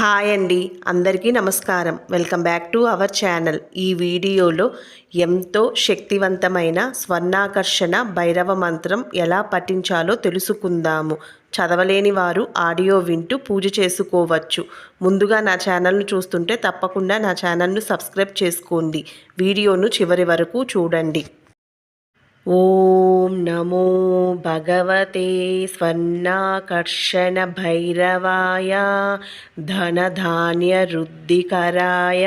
Hi అండి. అందరికీ నమస్కారం. Welcome back to our channel. ఈ వీడియోలో ఎంతో శక్తివంతమైన స్వర్ణాకర్షణ భైరవ మంత్రం ఎలా పఠించాలో తెలుసుకుందాము. చదవలేని వారు ఆడియో వింటూ పూజ చేసుకోవచ్చు. ముందుగా నా ఛానల్ను చూస్తుంటే తప్పకుండా నా ఛానల్ను సబ్స్క్రైబ్ చేసుకోండి. వీడియోను చివరి వరకు చూడండి. ॐ नमो भगवते स्वर्णाकर्षणभैरवाय धनधान्यरुद्धिकराय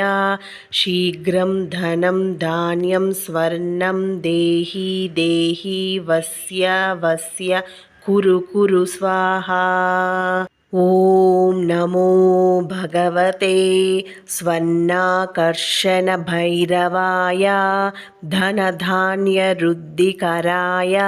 शीघ्रं धनं धान्यं स्वर्णं देहि देहि वस्य वस्य कुरु कुरु स्वाहा ॐ नमो भगवते स्वन्नाकर्षणभैरवाय, धनधान्यरुद्धिकराय,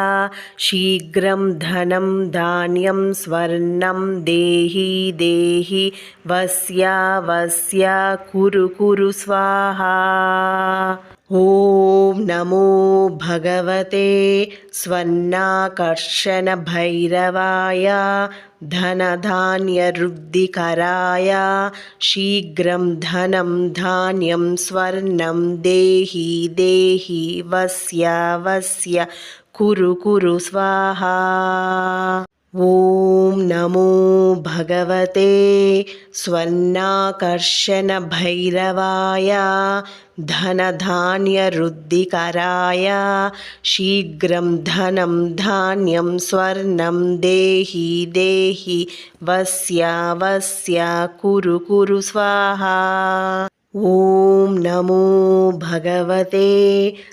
शीघ्रं धनं धान्यं स्वर्णं देहि देहि, वस्य वस्य कुरु कुरु स्वाहा। ॐ నమో భగవతే స్వర్ణాకర్షణ భైరవాయ ధనధాన్యరుద్ధికరాయ శీఘ్రం ధనం ధాన్యం స్వర్ణం దేహి దేహి వస్య వస్య కురు కురు స్వాహా ॐ नमो भगवते स्वन्नाकर्षणभैरवाय धनधान्यरुद्धिकराय शीघ्रं धनं धान्यं स्वर्णं देहि देहि वस्य वस्य कुरु कुरु स्वाहा ॐ नमो भगवते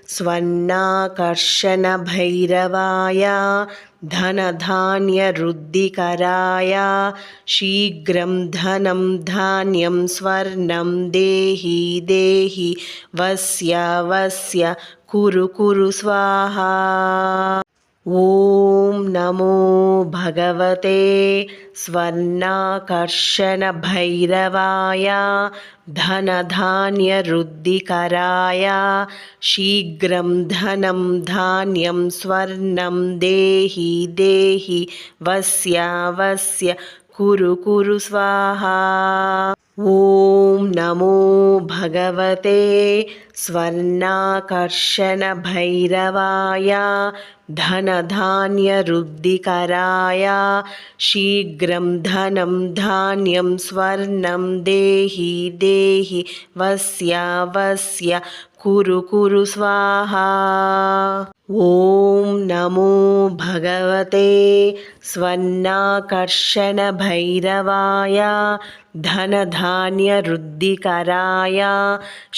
स्वन्नाकर्षणभैरवाय धनधान्यरुद्धिकराय शीघ्रं धनं धान्यं स्वर्णं देहि देहि वस्य वस्य कुरु कुरु स्वाहा ॐ नमो भगवते स्वर्णाकर्षणभैरवाय धनधान्यरुद्धिकराय शीघ्रं धनं धान्यं स्वर्णं देहि देहि वस्य वस्य कुरु कुरु स्वाहा ॐ नमो भगवते स्वर्णाकर्षणभैरवाय धनधान्यरुद्धिकराय शीघ्रं धनं धान्यं स्वर्णं देहि देहि वस्य वस्य कुरु कुरु स्वाहा ॐ नमो भगवते स्वन्नाकर्षणभैरवाय धनधान्यरुद्धिकराय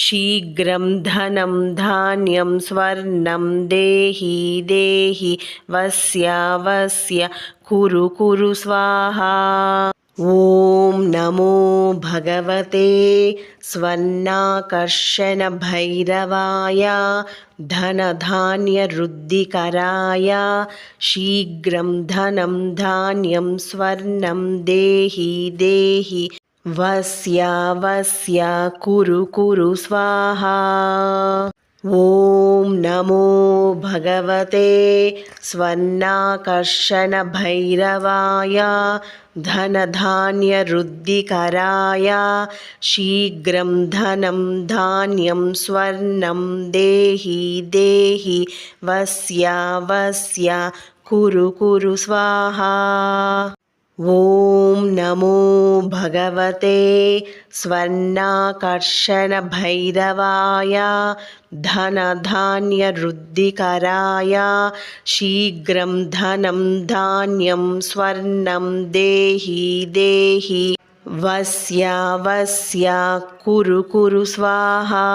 शीघ्रं धनं धान्यं स्वर्णं देहि देहि దేహి వస్య వస్య కురు కురు స్వాహా. ఓం నమో భగవతే స్వర్ణాకర్షణ భైరవాయ ధనధాన్యరుద్ధికరాయ శీఘ్రం ధనం ధాన్యం స్వర్ణం దేహి దేహి వస్య వస్య కురు కురు స్వాహా. ॐ नमो भगवते स्वन्नाकर्षणभैरवाय धनधान्यरुद्धिकराय शीघ्रं धनं धान्यं स्वर्णं देहि देहि वस्य वस्य कुरु कुरु स्वाहा ॐ नमो भगवते स्वर्णाकर्षणभैरवाय धनधान्यरुद्धिकराय शीघ्रं धनं धान्यं स्वर्णं देहि देहि। वस्य वस्य कुरु कुरु स्वाहा